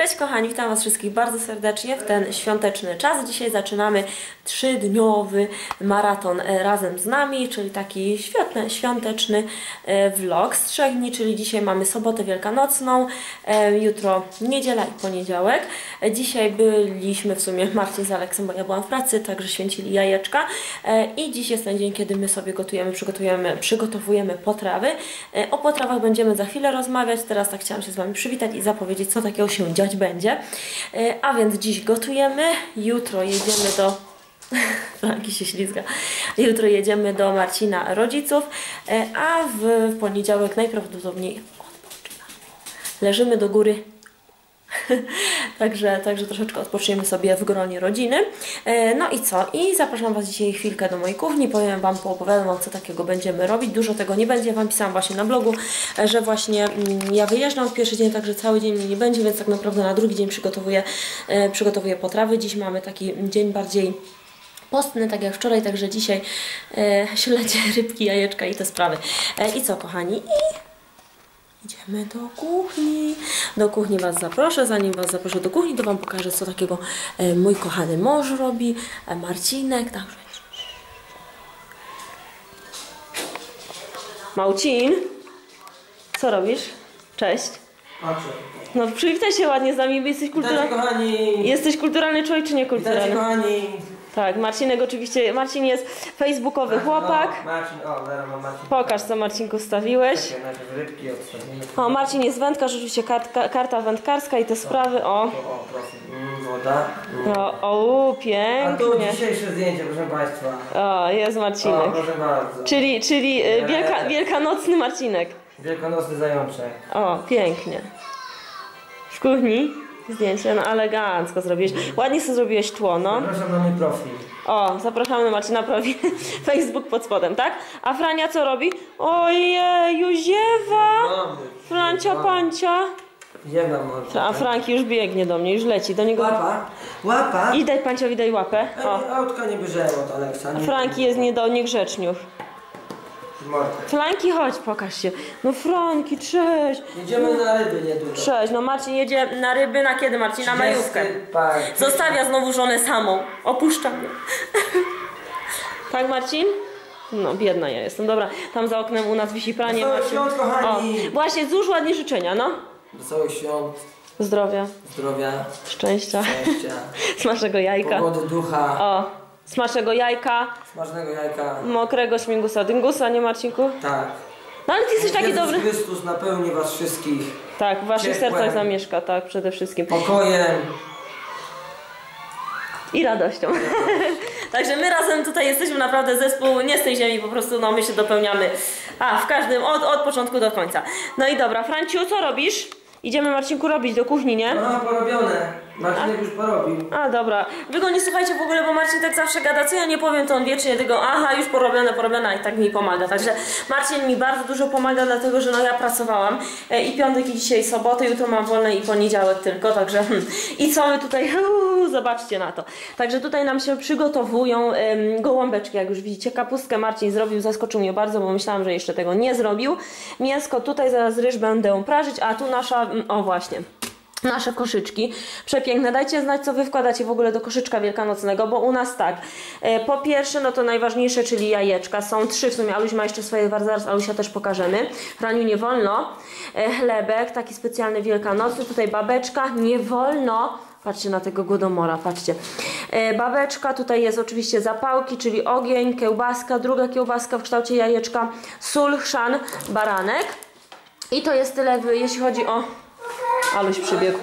Cześć kochani, witam Was wszystkich bardzo serdecznie w ten świąteczny czas. Dzisiaj zaczynamy trzydniowy maraton e, razem z nami, czyli taki świetny, świąteczny e, vlog z trzech dni, czyli dzisiaj mamy sobotę wielkanocną, e, jutro niedziela i poniedziałek. Dzisiaj byliśmy w sumie Marcin z Aleksem, bo ja byłam w pracy, także święcili jajeczka i dziś jest ten dzień, kiedy my sobie gotujemy, przygotujemy, przygotowujemy potrawy. O potrawach będziemy za chwilę rozmawiać, teraz tak chciałam się z Wami przywitać i zapowiedzieć, co takiego się będzie. E, A więc dziś gotujemy, jutro jedziemy do Franki się ślizga. Jutro jedziemy do Marcina rodziców, e, a w, poniedziałek najprawdopodobniej odpoczynamy. Leżymy do góry. także, także troszeczkę odpoczniemy sobie w gronie rodziny. E, No i co? I zapraszam Was dzisiaj chwilkę do mojej kuchni. Powiem Wam, poopowiadam Wam, co takiego będziemy robić. Dużo tego nie będzie. Wam pisałam właśnie na blogu, e, że właśnie mm, ja wyjeżdżam w pierwszy dzień, także cały dzień mnie nie będzie, więc tak naprawdę na drugi dzień przygotowuję, e, przygotowuję potrawy. Dziś mamy taki dzień bardziej postny, tak jak wczoraj, także dzisiaj e, śledzie, rybki, jajeczka i te sprawy. E, I co, kochani? I idziemy do kuchni. Do kuchni Was zaproszę. Zanim Was zaproszę do kuchni, to Wam pokażę, co takiego e, mój kochany mąż robi, e, Marcinek, także... Małcin, co robisz? Cześć. Patrzę. No przywitaj się ładnie z nami, bo jesteś kulturalny. Jesteś kulturalny człowiek czy Witajcie niekulturalny? kochani! Tak, Marcinek oczywiście, Marcin jest facebookowy chłopak. O, Marcin, o, zaraz mam Marcin. Pokaż co Marcinku stawiłeś. Czekaj, najpierw rybki odstawimy. O, Marcin jest wędkarz, oczywiście kartka, karta wędkarska i te sprawy, o. O, o, proszę. Mm, woda. Mm. O, o, A tu pięknie. dzisiejsze zdjęcie, proszę Państwa. O, jest O, Marcinek. proszę bardzo. Czyli, czyli y, wielka, wielkanocny Marcinek. Wielkanocny zajączek. O, pięknie. W kuchni zdjęcie, no elegancko zrobiłeś. Ładnie sobie zrobiłeś tło, no. Zapraszam na mój profil. O, zapraszamy na Marcina Prowi. Facebook pod spodem, tak? A Frania co robi? Ojeju, ziewa! Mamy. Francia pancia. Ziemna może. A Franki już biegnie do mnie, już leci. Do niego. Łapa. Łapa. I daj panciowi daj łapę. Ej, O. Autka nie bierzemy od Aleksa. Franki jest nie do niegrzeczniów. Franki, chodź, pokaż się. No Franki, cześć. Jedziemy na ryby niedługo. Cześć, no Marcin jedzie na ryby na kiedy Marcin? Na majówkę. 30 Park. Zostawia znowu żonę samą. Opuszcza mnie. tak Marcin? No, biedna ja jestem. Dobra, tam za oknem u nas wisi pranie. Wesołych Marcin. świąt, kochani. O, właśnie, złóż ładnie życzenia, no. Wesołych świąt, Zdrowia, zdrowia, szczęścia, szczęścia, smacznego jajka. pogody ducha, O, smacznego jajka, smacznego jajka. mokrego śmigusa dyngusa, nie Marcinku? Tak. No ale ty jesteś taki Jezus dobry. Chrystus napełni was wszystkich Tak, w waszych Ciepłem. sercach zamieszka, tak, przede wszystkim. pokojem. I radością. Także my razem tutaj jesteśmy naprawdę zespół nie z tej ziemi, po prostu no my się dopełniamy. A, w każdym, od, od początku do końca. No i dobra, Franciu, co robisz? Idziemy Marcinku robić do kuchni, nie? No, porobione. Marcinek już porobił. A, dobra. Wy go nie słuchajcie w ogóle, bo Marcin tak zawsze gada, co ja nie powiem, to on wiecznie tego, aha, już porobione, porobione, i tak mi pomaga. Także Marcin mi bardzo dużo pomaga, dlatego że no ja pracowałam e, i piątek i dzisiaj soboty, jutro mam wolne i poniedziałek tylko, także hmm. i co my tutaj, uuu, zobaczcie na to. Także tutaj nam się przygotowują em, gołąbeczki, jak już widzicie, kapustkę Marcin zrobił, zaskoczył mnie bardzo, bo myślałam, że jeszcze tego nie zrobił. Mięsko tutaj, zaraz ryż będę prażyć, a tu nasza, mm, o właśnie, nasze koszyczki. Przepiękne. Dajcie znać, co wy wkładacie w ogóle do koszyczka wielkanocnego, bo u nas tak. E, po pierwsze, no to najważniejsze, czyli jajeczka. Są trzy w sumie. Aluś ma jeszcze swoje, zaraz Alusia też pokażemy. Franiu nie wolno. E, chlebek, taki specjalny wielkanocny. Tutaj babeczka. Nie wolno. Patrzcie na tego głodomora, patrzcie. E, babeczka, tutaj jest oczywiście zapałki, czyli ogień, kiełbaska, druga kiełbaska w kształcie jajeczka, sól, chrzan, baranek. I to jest tyle, jeśli chodzi o Aluś przybiegł.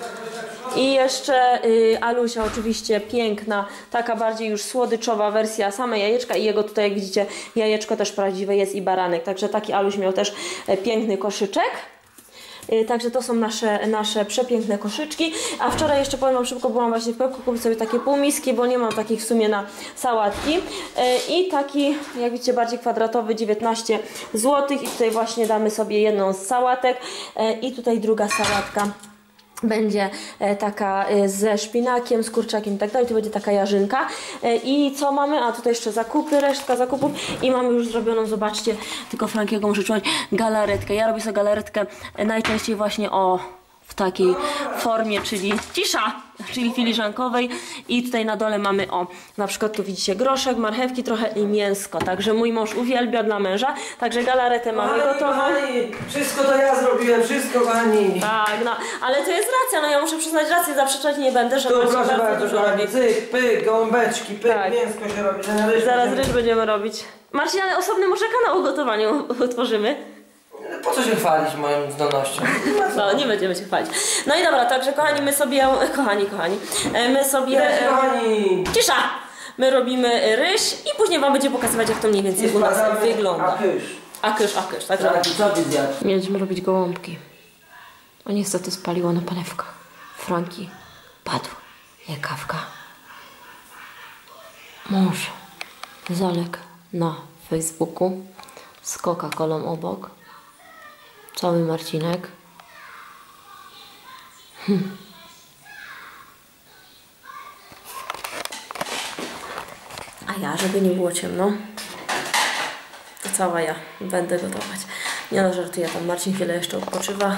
I jeszcze y, Alusia oczywiście piękna, taka bardziej już słodyczowa wersja same jajeczka i jego tutaj jak widzicie jajeczko też prawdziwe jest i baranek, także taki Aluś miał też e, piękny koszyczek. Y, Także to są nasze, nasze przepiękne koszyczki. A wczoraj jeszcze powiem Wam szybko, byłam właśnie w Pepku kupić sobie takie półmiski, bo nie mam takich w sumie na sałatki. Y, I taki, jak widzicie, bardziej kwadratowy 19 zł. I tutaj właśnie damy sobie jedną z sałatek. Y, I tutaj druga sałatka będzie e, taka e, ze szpinakiem, z kurczakiem i tak dalej, to będzie taka jarzynka. E, I co mamy? A tutaj jeszcze zakupy, resztka zakupów i mamy już zrobioną, zobaczcie, tylko Frankiego muszę czuć, galaretkę. Ja robię sobie galaretkę najczęściej właśnie o w takiej formie, czyli cisza, czyli filiżankowej i tutaj na dole mamy o, na przykład tu widzicie groszek, marchewki trochę i mięsko, także mój mąż uwielbia dla męża, także galaretę mamy Kochani, gotową. kochani, wszystko to ja zrobiłem, wszystko kochani. Tak, no, ale to jest racja, no ja muszę przyznać rację, zaprzeczać nie będę, że Marcin proszę bardzo dużo robi. cyk, pyk, gołąbeczki, pyk, Tak. mięsko się robi, zaraz ryż Zaraz będziemy robić. Marcin, ale osobny może kanał o gotowaniu utworzymy. Po co się chwalić moją zdolnością? No, nie będziemy się chwalić. No i dobra, także kochani, my sobie, kochani, kochani, e, my sobie... Cześć, e, kochani! Cisza! My robimy ryż i później wam będzie pokazywać, jak to mniej więcej u nas wygląda. akysz. Akysz, akysz, także... Tak, co ty zjadł? Mieliśmy robić gołąbki. O niestety spaliło na panewkach. Franki padł jak kawka. Mąż zaległ na Facebooku z Coca-Colą obok. Cały Marcinek. A ja, żeby nie było ciemno, to cała ja będę gotować. Nie no, żartuję, tam Marcin chwilę jeszcze odpoczywa.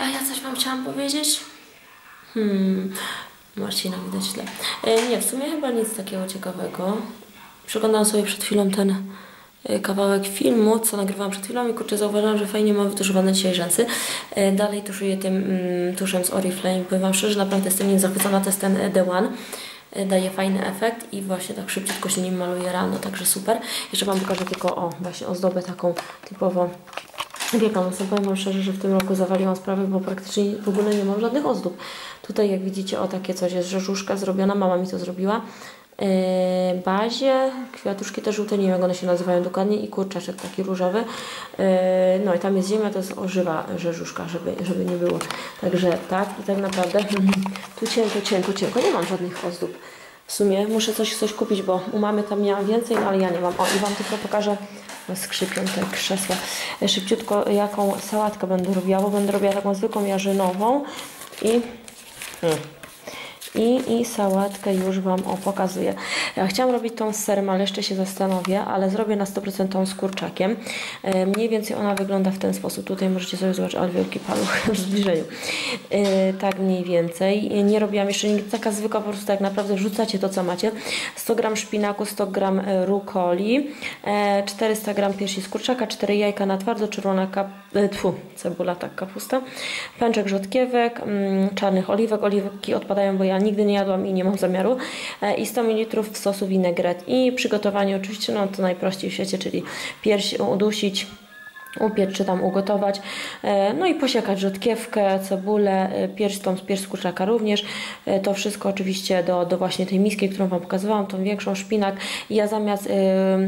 A ja coś Wam chciałam powiedzieć? Hmm, Marcina widać źle. E, nie, w sumie chyba nic takiego ciekawego. Przeglądałam sobie przed chwilą ten kawałek filmu, co nagrywałam przed chwilą i kurczę, zauważyłam, że fajnie mam wytuszowane dzisiaj rzęsy. E, dalej tuszuję tym mm, tuszem z Oriflame. Powiem Wam szczerze, naprawdę jestem nim zachwycona. To jest ten e, The One. Daje fajny efekt i właśnie tak szybciutko się nim maluje rano, także super. Jeszcze Wam pokażę tylko, o, właśnie ozdobę taką typowo Wielkanocną. Powiem Wam szczerze, że w tym roku zawaliłam sprawę, bo praktycznie w ogóle nie mam żadnych ozdób. Tutaj jak widzicie, o takie coś jest rzeżuszka zrobiona, mama mi to zrobiła. Yy, bazie, kwiatuszki te żółte, nie wiem jak one się nazywają dokładnie i kurczaczek taki różowy. Yy, no i tam jest ziemia, to jest ożywa rzeżuszka, żeby, żeby nie było. Także tak i tak naprawdę tu cienko, cienko, cienko, nie mam żadnych ozdób. W sumie muszę coś, coś kupić, bo u mamy tam miałam więcej, no ale ja nie mam. O i Wam tylko pokażę, no, skrzypią te krzesła. E, Szybciutko jaką sałatkę będę robiła, bo będę robiła taką zwykłą jarzynową i... Hmm. I, I sałatkę już Wam o, pokazuję. Ja chciałam robić tą z serem, ale jeszcze się zastanowię, ale zrobię na 100% tą z kurczakiem. E, mniej więcej ona wygląda w ten sposób. Tutaj możecie sobie zobaczyć, ale wielki paluch w zbliżeniu. E, tak mniej więcej. E, Nie robiłam jeszcze nigdy taka zwykła, po prostu tak naprawdę wrzucacie to, co macie. 100 g szpinaku, 100 g rukoli, e, 400 g piersi z kurczaka, 4 jajka na twardo, czerwona kap... e, tfu, cebula, tak, kapusta, pęczek rzodkiewek, mm, czarnych oliwek. Oliwki odpadają, bo ja nigdy nie jadłam i nie mam zamiaru. E, I 100 ml sosu winegret. I przygotowanie oczywiście, no to najprościej w świecie, czyli pierś udusić, upiec czy tam ugotować. E, No i posiekać rzodkiewkę, cebulę, e, pierś, tą pierś z kurczaka również. E, To wszystko oczywiście do, do właśnie tej miski, którą Wam pokazywałam, tą większą szpinak. Ja zamiast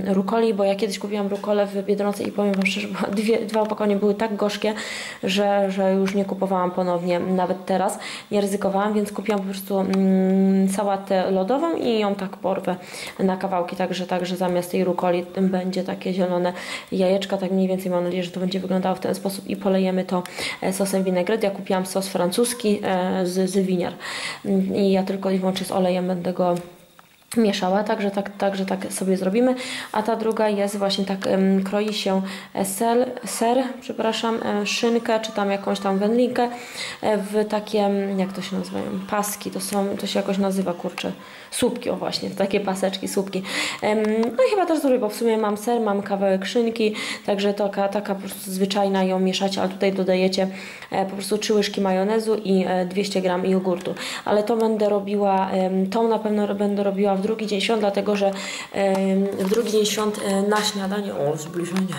rukoli, bo ja kiedyś kupiłam rukolę w Biedronce i powiem Wam szczerze, dwie, dwa opakowania były tak gorzkie, że, że już nie kupowałam ponownie, nawet teraz. Nie ryzykowałam, więc kupiłam po prostu mm, sałatę lodową i ją tak porwę na kawałki, także, także zamiast tej rukoli będzie takie zielone jajeczka, tak mniej więcej mam nadzieję, że to będzie wyglądało w ten sposób i polejemy to e, sosem winegret. Ja kupiłam sos francuski e, z, z winiar Mm, i ja tylko i wyłącznie z olejem będę go mieszała, także tak, także tak sobie zrobimy. A ta druga jest właśnie tak, kroi się e, sel, ser, przepraszam, e, szynkę, czy tam jakąś tam wędlinkę e, w takie, jak to się nazywają, paski, to są, to się jakoś nazywa, kurczę, słupki, o właśnie, takie paseczki, słupki. No i chyba też zrobię, bo w sumie mam ser, mam kawałek szynki, także taka, taka po prostu zwyczajna ją mieszacie, ale tutaj dodajecie po prostu 3 łyżki majonezu i e, 200 gram jogurtu. Ale to będę robiła, tą na pewno będę robiła w drugi dzień świąt, dlatego że w drugi dzień świąt e, na śniadanie, o zbliżenie,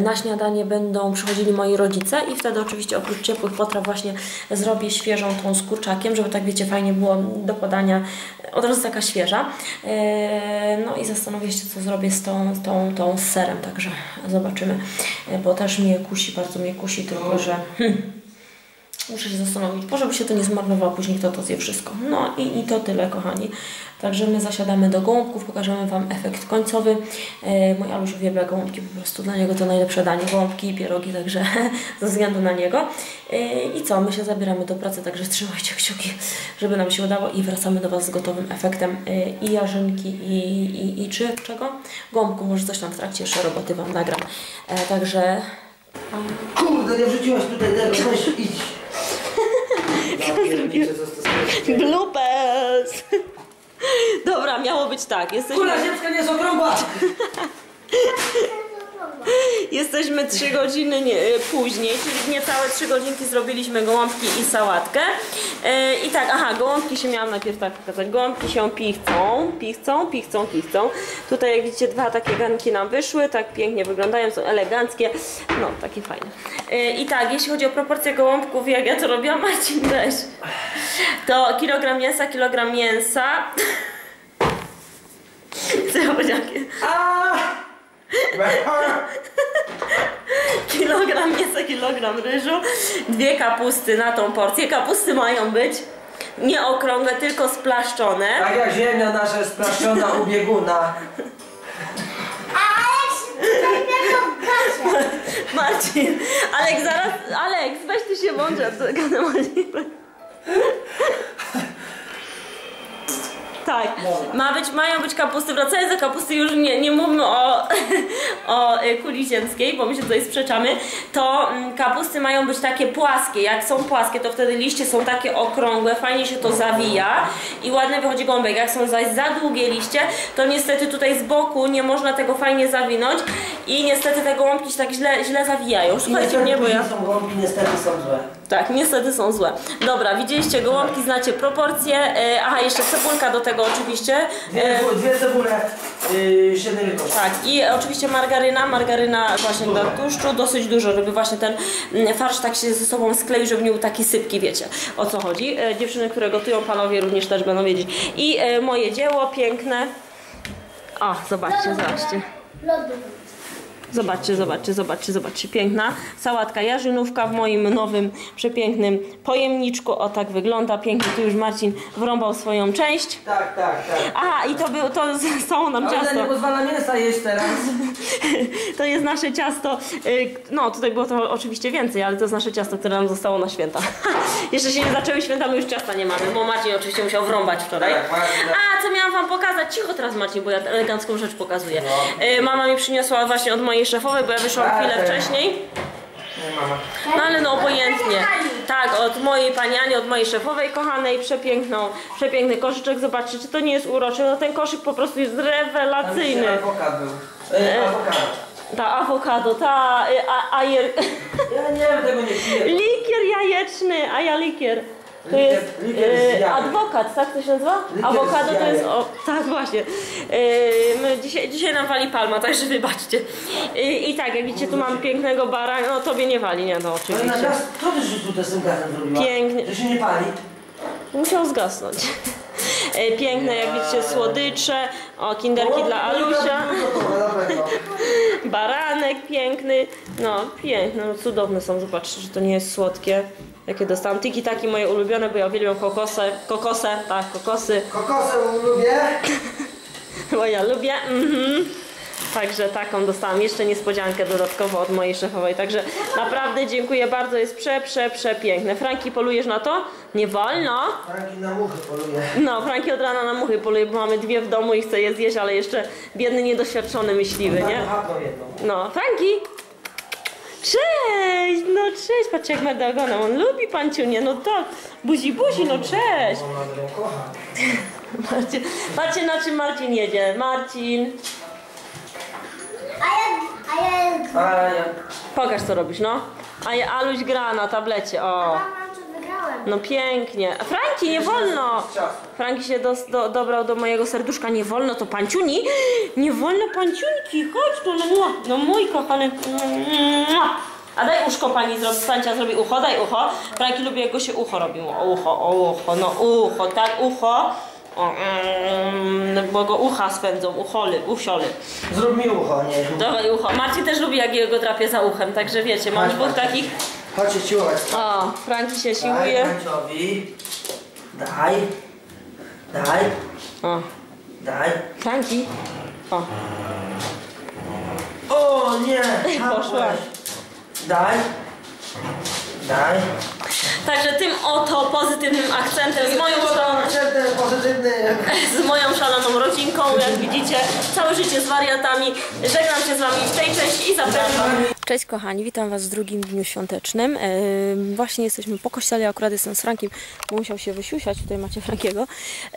na śniadanie będą przychodzili moi rodzice i wtedy oczywiście oprócz ciepłych potraw właśnie zrobię świeżą tą z kurczakiem, żeby tak wiecie fajnie było do podania, od razu taka świeża. E, No i zastanowię się co zrobię z tą, tą, tą z serem, także zobaczymy, E, bo też mnie kusi, bardzo mnie kusi, tylko że... Hmm, Muszę się zastanowić, bo żeby się to nie zmarnowało, później kto to zje wszystko. No i, i to tyle, kochani. Także my zasiadamy do gołąbków, pokażemy Wam efekt końcowy. E, mój Alusz uwielbia gołąbki, po prostu dla niego to najlepsze danie, gołąbki i pierogi, także ze względu na niego. E, I co, my się zabieramy do pracy, także trzymajcie kciuki, żeby nam się udało i wracamy do Was z gotowym efektem e, i jarzynki i, i, i czy czego? Gołąbku, może coś tam w trakcie jeszcze roboty Wam nagram. E, także Kurde, nie wrzuciłaś tutaj tego, weź idź. Ja pierniczę, co to jest. Bloopers! Dobra, miało być tak. Jesteśmy, Kula ziemska nie jest okrągła! jesteśmy 3 godziny nie, później, czyli niecałe 3 godzinki zrobiliśmy gołąbki i sałatkę. E, I tak, aha, gołąbki się miałam najpierw tak pokazać. Gołąbki się pichcą, pichcą, pichcą, pichcą. Tutaj jak widzicie dwa takie garnki nam wyszły, tak pięknie wyglądają, są eleganckie. No, takie fajne. E, I tak, jeśli chodzi o proporcje gołąbków, jak ja to robiłam, Marcin weź. To kilogram mięsa, kilogram mięsa. Co ja powiedziałam? Kilogram mięsa, kilogram ryżu, dwie kapusty na tą porcję. Kapusty mają być nie okrągłe, tylko splaszczone. Tak jak ziemia nasza jest splaszczona u bieguna. Marcin, Alek zaraz, Alek, weź ty się to gadam możliwe. Tak, ma być, mają być kapusty, wracając do kapusty, już nie, nie mówmy o, o y, kuli ziemskiej, bo my się tutaj sprzeczamy, to mm, kapusty mają być takie płaskie, jak są płaskie, to wtedy liście są takie okrągłe, fajnie się to zawija i ładnie wychodzi gąbek, jak są zaś za długie liście, to niestety tutaj z boku nie można tego fajnie zawinąć i niestety te gołąbki się tak źle, źle zawijają, słuchajcie mnie, bo ja... są gąbki, niestety są złe. Tak, niestety są złe. Dobra, widzieliście gołąbki, znacie proporcje. E, aha, jeszcze cebulka do tego oczywiście. Dwie, E, dwie cebule, yy, wielkości. tak, i oczywiście margaryna, margaryna właśnie do tłuszczu, dosyć dużo, żeby właśnie ten mm, farsz tak się ze sobą skleił, żeby nie był taki sypki, wiecie o co chodzi. E, dziewczyny, które gotują, panowie również też będą wiedzieć. I e, moje dzieło piękne. O, zobaczcie, zobaczcie. Lody. Zobaczcie, zobaczcie, zobaczcie, zobaczcie. Piękna sałatka jarzynówka w moim nowym, przepięknym pojemniczku. O tak wygląda. Pięknie tu już Marcin wrąbał swoją część. Tak, tak, tak. Aha, i to, był, to zostało nam Ale nie pozwala mięsa jeść teraz. To jest nasze ciasto. y, No, tutaj było to oczywiście więcej, ale to jest nasze ciasto, które nam zostało na święta. Jeszcze się nie zaczęły święta, my już ciasta nie mamy, bo Marcin oczywiście musiał wrąbać wczoraj. Tak. A, co miałam wam pokazać? Cicho teraz Marcin, bo ja elegancką rzecz pokazuję. No. Y, Mama mi przyniosła właśnie od mojej szefowej, bo ja wyszłam Tak, chwilę wcześniej. No ale no obojętnie. Tak, od mojej pani Ani, od mojej szefowej kochanej, przepiękną, przepiękny koszyczek. Zobaczcie, czy to nie jest uroczy. No ten koszyk po prostu jest Tam rewelacyjny. Awokat był. E, awokado. Ta awokado, ta y, a, ajer, Ja nie wiem, tego nie piję. likier jajeczny, a ja likier. To jest jajek. adwokat, tak to się nazywa? Awokado to jest, o, tak właśnie. Y, my dzisiaj, dzisiaj nam wali palma, także wybaczcie. Y, I tak, jak widzicie, tu mam pięknego bara, no tobie nie wali, nie no Ale oczywiście. na nas, co ty że tutaj z tym gazem zrobiła? Pięknie. Że się nie pali? Musiał zgasnąć. E, Piękne, jak widzicie, słodycze. O, kinderki dla Alusia. Baranek piękny. No, piękne, no, cudowne są. Zobaczcie, że to nie jest słodkie. Jakie dostałam. Tiki taki moje ulubione, bo ja uwielbiam kokosy. Kokosy, tak, kokosy. Kokosę lubię. Bo ja lubię. Mhm. Także taką dostałam jeszcze niespodziankę dodatkowo od mojej szefowej. Także naprawdę dziękuję bardzo. Jest prze, prze, przepiękne. Franki, polujesz na to? Nie wolno. Franki na muchy poluje. No, Franki od rana na muchy poluje, bo mamy dwie w domu i chce je zjeść, ale jeszcze biedny, niedoświadczony myśliwy, nie? No, Franki! Cześć! No cześć, patrzcie jak ma do ogona. On lubi panciunię, no tak. Buzi, buzi, no cześć! Marcin, patrzcie na czym Marcin jedzie. Marcin, A ja, a ja, A ja... pokaż co robisz, no. A ja Aluś gra na tablecie, o. wygrałem. No pięknie. A Franki, nie wolno! Franki się dos, do, dobrał do mojego serduszka. Nie wolno to panciuni. Nie wolno panciunki. Chodź tu, no, no mój kochany. A daj uszko pani zrobi. Pancia zrobi ucho, daj ucho. Franki lubi jak go się ucho robiło. O ucho, o ucho, no ucho, tak, ucho. O, mm, bo go ucha spędzą, ucholi, usioli. Zrób mi ucho, nie. Dawaj ucho. Marcin też lubi jak jego drapie za uchem, także wiecie, mam dwóch takich. Chodź się siłować. O, Franki się Daj siłuje. Franciowi. Daj. Daj. O, Daj. Franki. O, O nie! Poszła. Daj. Daj. Także tym oto pozytywnym akcentem z moją, szaloną, z moją szaloną rodzinką, jak widzicie, całe życie z wariatami. Żegnam się z wami w tej części i zapraszam. Cześć kochani, witam Was w drugim dniu świątecznym. E, właśnie jesteśmy po kościele, akurat jestem z Frankiem, bo musiał się wysiusiać, tutaj macie Frankiego.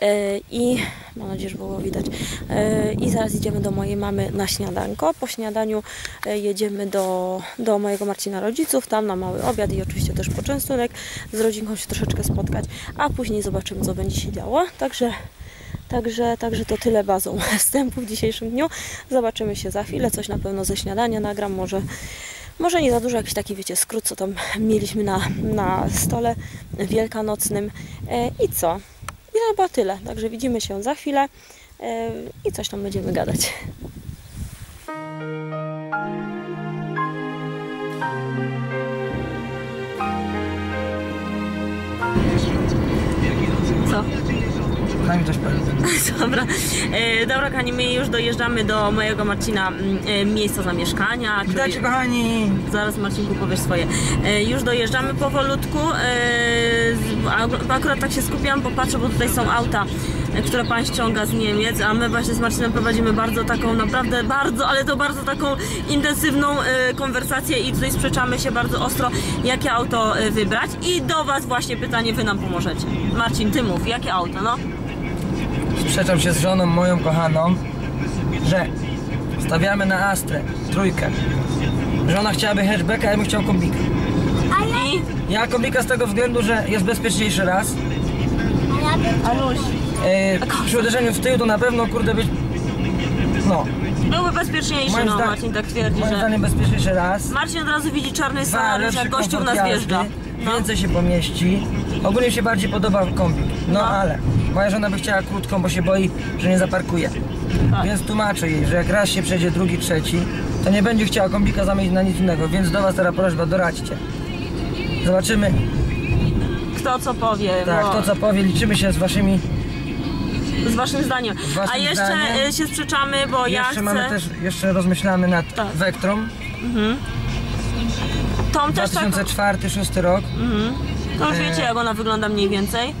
E, I mam nadzieję, że było widać. E, I zaraz idziemy do mojej mamy na śniadanko. Po śniadaniu jedziemy do, do mojego Marcina rodziców, tam na mały obiad i oczywiście też poczęstunek. Z rodzinką się troszeczkę spotkać, a później zobaczymy, co będzie się działo. Także Także, także to tyle bazą wstępu w dzisiejszym dniu. Zobaczymy się za chwilę, coś na pewno ze śniadania nagram, może, może nie za dużo, jakiś taki wiecie skrót, co tam mieliśmy na, na stole wielkanocnym. E, I co? I chyba tyle, także widzimy się za chwilę e, i coś tam będziemy gadać. Co? Daj mi coś powiedzieć. Dobra, e, dobra kochani, my już dojeżdżamy do mojego Marcina mm, e, miejsca zamieszkania. który- Witajcie kochani! Zaraz Marcinku powiesz swoje. E, już dojeżdżamy powolutku. E, akurat tak się skupiam, bo patrzę, bo tutaj są auta, e, które pan ściąga z Niemiec, a my właśnie z Marcinem prowadzimy bardzo taką, naprawdę bardzo, ale to bardzo taką intensywną e, konwersację i tutaj sprzeczamy się bardzo ostro, jakie auto e, wybrać. I do was właśnie pytanie, wy nam pomożecie. Marcin, ty mów, jakie auto, no? Sprzeczam się z żoną moją kochaną, że stawiamy na Astrę, trójkę. Żona chciałaby hatchbacka, ja bym chciał kombika. I... Ja kombika z tego względu, że jest bezpieczniejszy raz. A ja Aluś. Yy, przy uderzeniu w tył to na pewno kurde być... No, Byłby bezpieczniejszy, moim, no Marcin tak twierdzi, moim że... zdaniem bezpieczniejszy raz. Marcin od razu widzi czarny scenariusz, jak gościu w komfort nas jazdy, wjeżdża. No. Więcej się pomieści. Ogólnie się bardziej podoba kombik. No, No. ale moja żona by chciała krótką, bo się boi, że nie zaparkuje. Tak. Więc tłumaczę jej, że jak raz się przejdzie drugi, trzeci, to nie będzie chciała kombika zamienić na nic innego. Więc do was teraz prośba, doradźcie. Zobaczymy, Kto co powie, tak, bo to co powie, liczymy się z waszymi. z waszym zdaniem. waszym A jeszcze zdaniem. e, się sprzeczamy, bo ja jeszcze chcę... mamy też, jeszcze rozmyślamy nad Tak. Vectrą. Tą też tak... 2004-2006 rok. To już e, wiecie, jak ona wygląda mniej więcej.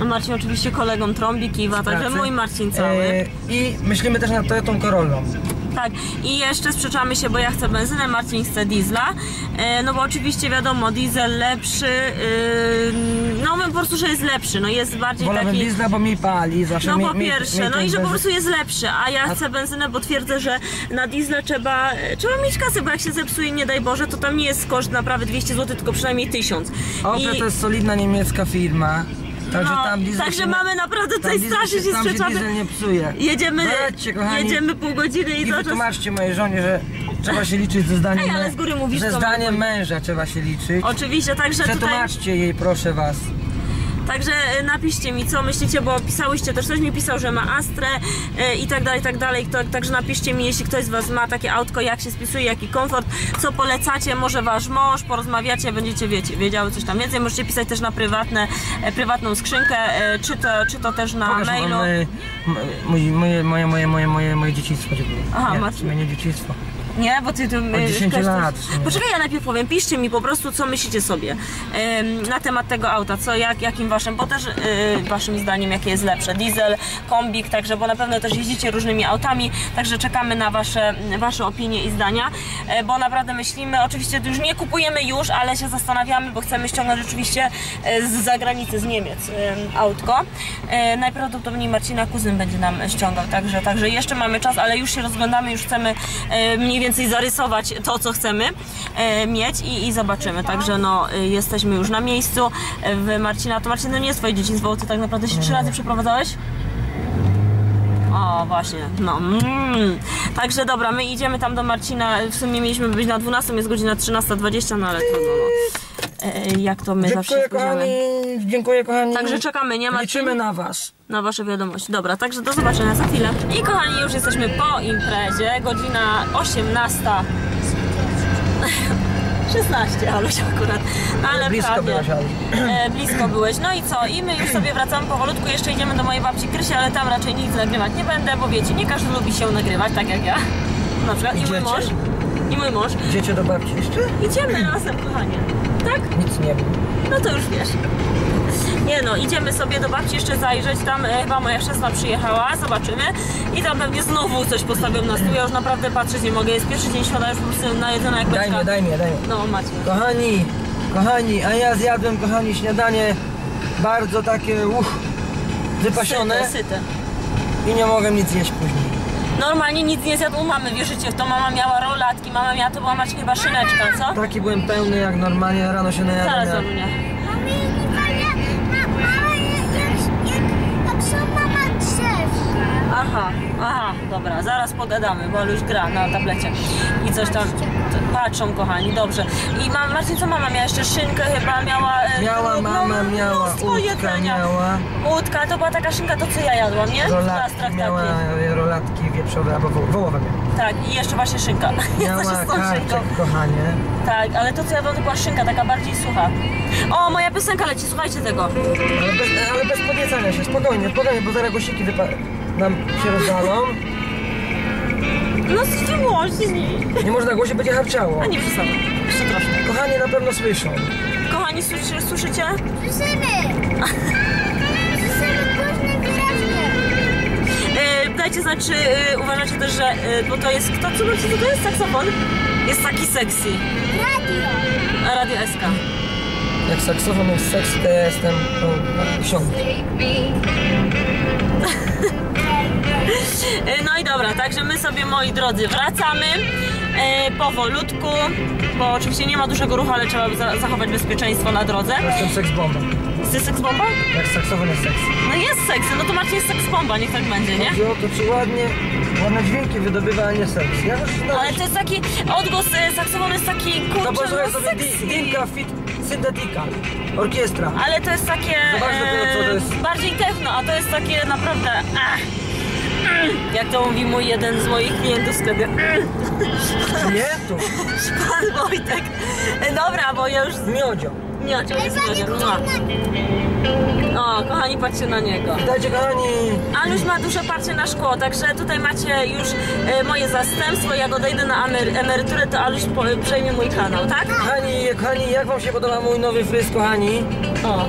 A Marcin oczywiście kolegą trąbi, kiwa, także mój Marcin cały. E, I myślimy też nad Toyotą Corollą. Tak, i jeszcze sprzeczamy się, bo ja chcę benzynę, Marcin chce diesla. E, no bo oczywiście wiadomo, diesel lepszy, yy, no po prostu, że jest lepszy, no jest bardziej Wolałbym taki... diesla, bo mi pali. Zawsze No mi, po mi, pierwsze, mi no i że po prostu jest lepszy, a ja chcę benzynę, bo twierdzę, że na diesla trzeba, trzeba mieć kasę, bo jak się zepsuje, nie daj Boże, to tam nie jest koszt naprawdę 200 zł, tylko przynajmniej 1000. Opel I- to jest solidna niemiecka firma. Także No, tam diesel także się mamy naprawdę tutaj strasznie się tam się sprzeczamy. nie psuje. Jedziemy, Doradźcie, kochani. jedziemy pół godziny i I cały czas... wytłumaczcie mojej żonie, że trzeba się liczyć ze zdaniem, Ej, ale z góry mówisz, ze zdaniem męża trzeba się liczyć. Oczywiście, także tutaj... Przetłumaczcie jej, proszę was. Także e, napiszcie mi, co myślicie, bo pisałyście też, ktoś mi pisał, że ma Astrę e, i tak dalej, i tak dalej. To, także napiszcie mi, jeśli ktoś z Was ma takie autko, jak się spisuje, jaki komfort, co polecacie, może Wasz mąż, porozmawiacie, będziecie wiecie, wiedziały coś tam więcej. Możecie pisać też na prywatne, e, prywatną skrzynkę, czy to, czy to też na Pokaż mailu. moje, moje, moje, moje, moje, moje, moje, dzieciństwo. Aha, nie, macie- nie dzieciństwo. Nie, bo ty tu... e, 10 ktoś- lat. Poczekaj, ja najpierw powiem. Piszcie mi po prostu, co myślicie sobie em, na temat tego auta, co, jak, jakim waszym, bo też e, waszym zdaniem, jakie jest lepsze, diesel, kombik, także, bo na pewno też jeździcie różnymi autami, także czekamy na wasze, wasze opinie i zdania, e, bo naprawdę myślimy, oczywiście już nie kupujemy już, ale się zastanawiamy, bo chcemy ściągnąć rzeczywiście e, z zagranicy, z Niemiec e, autko. E, najprawdopodobniej Marcina kuzyn będzie nam ściągał, także, także jeszcze mamy czas, ale już się rozglądamy, już chcemy mniej więcej zarysować to, co chcemy e, mieć i, i zobaczymy. Także no, e, jesteśmy już na miejscu e, w Marcina. To Marcin, no nie jest twoje dzieciństwo, ty tak naprawdę się trzy razy przeprowadzałeś? O, właśnie, no. Mm. Także dobra, my idziemy tam do Marcina. W sumie mieliśmy być na 12, jest godzina 13.20, no ale trudno. No. E, jak to my zawsze Dziękuję spojrzymy. kochani, dziękuję kochani. Także czekamy, nie Marcin? Liczymy na was. na Wasze wiadomości. Dobra, także do zobaczenia za chwilę. I kochani, już jesteśmy po imprezie. Godzina 18. 16, ale się akurat. No, ale Blisko prawie. byłaś, Ali. E, blisko byłeś. No i co? I my już sobie wracamy powolutku. Jeszcze idziemy do mojej babci Krysi, ale tam raczej nic nagrywać nie będę, bo wiecie, nie każdy lubi się nagrywać, tak jak ja. Na przykład i mój Idziecie? mąż. I mój mąż. Idziecie do babci jeszcze? Idziemy razem, kochanie. Tak? Nic nie wiem. No to już wiesz. Nie no, idziemy sobie do babci jeszcze zajrzeć, tam e, chyba moja szesna przyjechała, zobaczymy i tam pewnie znowu coś postawią na stół, ja już naprawdę patrzeć nie mogę, jest pierwszy dzień świąta, już po prostu najedzona jak Daj beczka. mi, daj mi, daj mi. No macie. Kochani, kochani, a ja zjadłem, kochani, śniadanie bardzo takie, uff, wypasione Syte, syte. i nie mogę nic jeść później. Normalnie nic nie zjadł u mamy, wierzycie w to, mama miała rolatki, mama miała, to była macie chyba szyneczka, co? Taki byłem pełny jak normalnie, rano się Zaraz, najadłem. jak- Olunia. Aha, aha, dobra, zaraz pogadamy, bo już gra na tablecie i coś tam patrzą, kochani, dobrze. I mam, Marcin, co mama miała jeszcze szynkę chyba, miała... e, Miała no, mama, miała mnóstwo łódka, jedzenia. miała Łódka, to była taka szynka, to co ja jadłam, nie? Rolatki, miała takie. rolatki wieprzowe albo wo- wołowe. miała. Tak, i jeszcze właśnie szynka. Miała karczek, kochanie. Tak, ale to co jadłam, to była szynka, taka bardziej sucha. O, moja piosenka leci, słuchajcie tego. Ale bez, ale bez podniecania się, spokojnie, spokojnie, bo zaraz głosiki wypa- nam się rozdalą. No złośni. Nie można głośno, będzie harczało. A nie przesadzam, jeszcze troszkę. Kochani na pewno słyszą. Kochani, słyszy, słyszycie? Słyszymy. Słyszymy głośno i wyraźnie. E, dajcie znać, czy e, uważacie też, że e, bo to jest, kto, co, co to jest saksofon? Jest taki sexy. Radio. A Radio SK. Jak saksofon jest seks, to ja jestem no, ksiądz. E, no i dobra, także my sobie, moi drodzy, wracamy e, powolutku, bo oczywiście nie ma dużego ruchu, ale trzeba za, zachować bezpieczeństwo na drodze. Jestem seks bomba. Jest seks bomba? Jak saksofon jest seks. No jest seksy, no to Marcin jest seks bomba, niech tak będzie, nie? Chodzi o to, czy ładnie, ładne dźwięki wydobywa, a nie seks. Ja Ale to jest taki, odgłos e, saksofonu jest taki, kurczę, No bo no sobie. Di- Dinka Fit Synthetica. Orkiestra. Ale to jest takie Zobacz co to jest. e, bardziej techno, a to jest takie naprawdę ach, jak to mówi mój jeden z moich klientów w sklepie. Nie? Tu. Pan Wojtek. Dobra, bo ja już Miodzio. nie o ciebie Mua. O, kochani, patrzcie na niego. Witajcie kochani. Anuś ma duże parcie na szkło, także tutaj macie już e, moje zastępstwo. Jak odejdę na emery- emeryturę, to Aluś po, przejmie mój kanał, tak? Kochani, kochani, jak wam się podoba mój nowy fryz, kochani? O.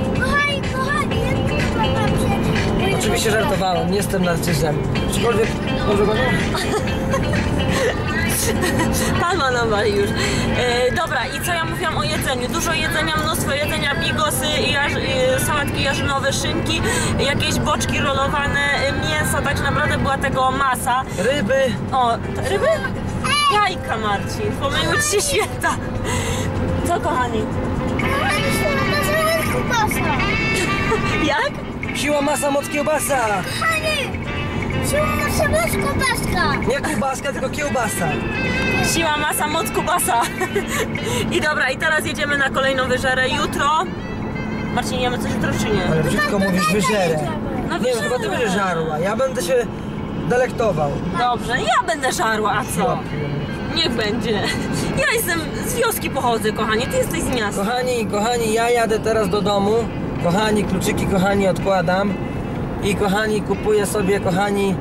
Oczywiście żartowałem, nie jestem narcyzem. Aczkolwiek, dobrze panu? Pan ma nawali już. E, dobra, i co ja mówiłam o jedzeniu? Dużo jedzenia, mnóstwo jedzenia, bigosy, jarz, e, sałatki jarzynowe, szynki, jakieś boczki rolowane, e, mięso, tak naprawdę była tego masa. Ryby. O, t- ryby? Jajka, Marcin, pomyliły ci się święta. Co, kochani? Jak? Siła, masa, moc, kiełbasa. Kochani, siła nasza kubaska. Nie kiełbaska, tylko kiełbasa. Siła, masa, moc, kubasa. I dobra, i teraz jedziemy na kolejną wyżerę. Jutro... Marcin, jemy coś jutro czy nie? Ale brzydko mówisz wyżerę. No Nie chyba ty będziesz żarła. Ja będę się delektował. Dobrze, ja będę żarła, a co? Niech będzie. Ja jestem z wioski pochodzę, kochanie, ty jesteś z miasta. Kochani, kochani, ja jadę teraz do domu. Kochani, kluczyki, kochani, odkładam. I kochani, kupuję sobie, kochani...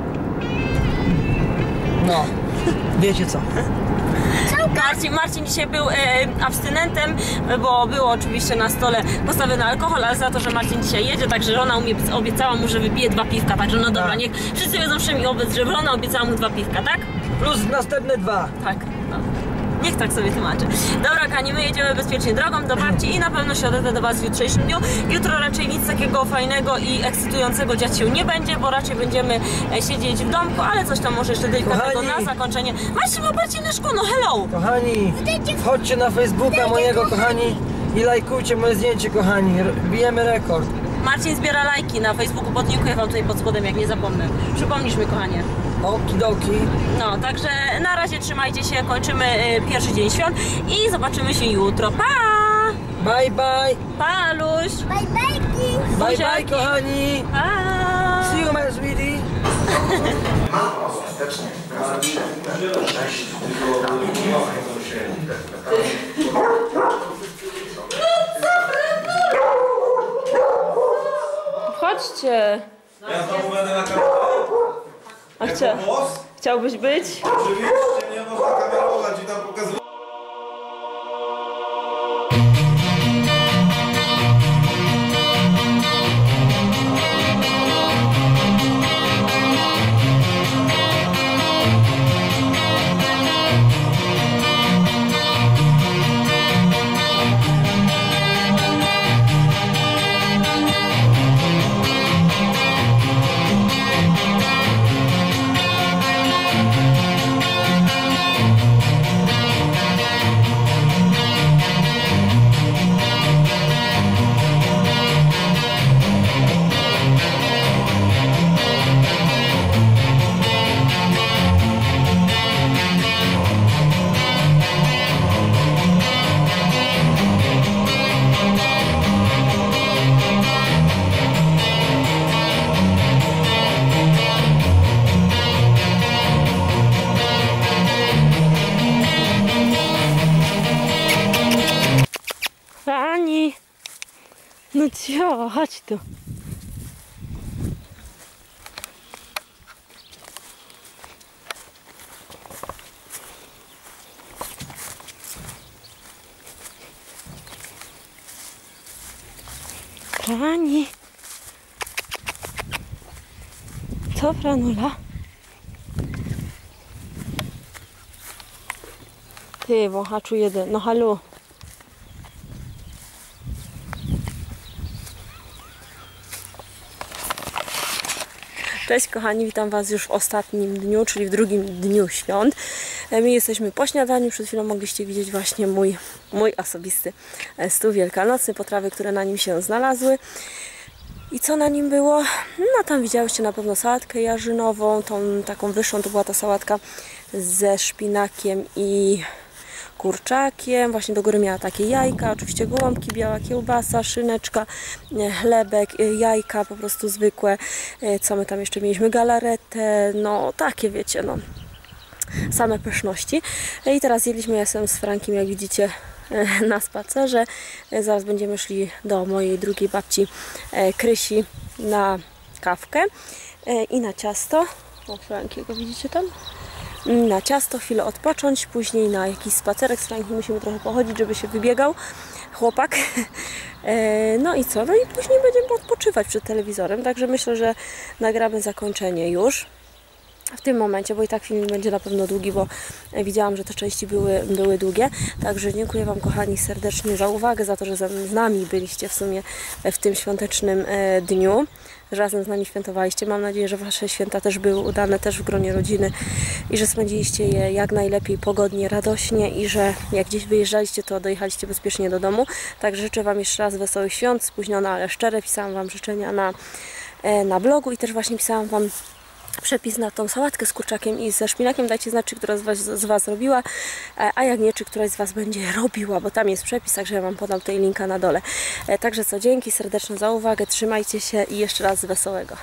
No, wiecie co. Marcin, Marcin dzisiaj był e, abstynentem, bo było oczywiście na stole postawiony alkohol, ale za to, że Marcin dzisiaj jedzie, także żona umie, obiecała mu, że wypije dwa piwka, także no dobra, Tak. niech wszyscy wiedzą wszemi obec, że żona obiecała mu dwa piwka, tak? Plus następne dwa. Tak. Niech tak sobie tłumaczy. Dobra, Kani, my jedziemy bezpiecznie drogą do babci i na pewno się odezwę do Was w jutrzejszym dniu. Jutro raczej nic takiego fajnego i ekscytującego dziać się nie będzie, bo raczej będziemy e, siedzieć w domku, ale coś tam może jeszcze delikatnego Kochani. na zakończenie. Macie, popatrzcie na szkło, no hello! Kochani, wchodźcie na Facebooka mojego, kochani, i lajkujcie moje zdjęcie, kochani. Bijemy rekord. Marcin zbiera lajki na Facebooku, podlinkuję Wam tutaj pod spodem, jak nie zapomnę. Przypomnisz mi, kochanie. Okidoki. No, także na razie trzymajcie się, kończymy e, pierwszy dzień świąt i zobaczymy się jutro. Pa! Bye, bye. Pa, Luś! Bye, bye. Bye, bye, kochani. Pa! See you, my sweetie. Chodźcie! Ja znowu będę na kanale? A chcia, chciałbyś być? Oczywiście nie można kamerować No cio, chodź tu. Rani. Co, Franula? Ty, wąchaczu jeden. No halo. Cześć kochani, witam Was już w ostatnim dniu, czyli w drugim dniu świąt. E, My jesteśmy po śniadaniu, przed chwilą mogliście widzieć właśnie mój, mój osobisty e, stół wielkanocny, potrawy, które na nim się znalazły. I co na nim było? No tam widziałyście na pewno sałatkę jarzynową, tą taką wyższą to była ta sałatka ze szpinakiem i kurczakiem. Właśnie do góry miała takie jajka, oczywiście gołąbki, biała kiełbasa, szyneczka, e, chlebek, e, jajka po prostu zwykłe. E, Co my tam jeszcze mieliśmy? Galaretę, no takie wiecie, no same pyszności. I teraz jedliśmy, ja jestem z Frankiem, jak widzicie, na spacerze. Zaraz będziemy szli do mojej drugiej babci Krysi na kawkę i na ciasto. O, Frankiego widzicie tam? Na ciasto, chwilę odpocząć, później na jakiś spacerek z Frankiem musimy trochę pochodzić, żeby się wybiegał chłopak. E, No i co? No i później będziemy odpoczywać przed telewizorem, także myślę, że nagramy zakończenie już w tym momencie, bo i tak film będzie na pewno długi, bo widziałam, że te części były, były długie. Także dziękuję Wam kochani serdecznie za uwagę, za to, że z nami byliście w sumie w tym świątecznym e, dniu. Razem z nami świętowaliście. Mam nadzieję, że Wasze święta też były udane, też w gronie rodziny i że spędziliście je jak najlepiej, pogodnie, radośnie i że jak gdzieś wyjeżdżaliście, to dojechaliście bezpiecznie do domu. Także życzę Wam jeszcze raz wesołych świąt, spóźnione, ale szczere. Pisałam Wam życzenia na, e, na blogu i też właśnie pisałam Wam przepis na tą sałatkę z kurczakiem i ze szpinakiem. Dajcie znać, czy któraś z was, z was robiła, e, a jak nie, czy któraś z Was będzie robiła, bo tam jest przepis, także ja Wam podam tutaj linka na dole. E, Także co, dzięki serdeczne za uwagę, trzymajcie się i jeszcze raz wesołego.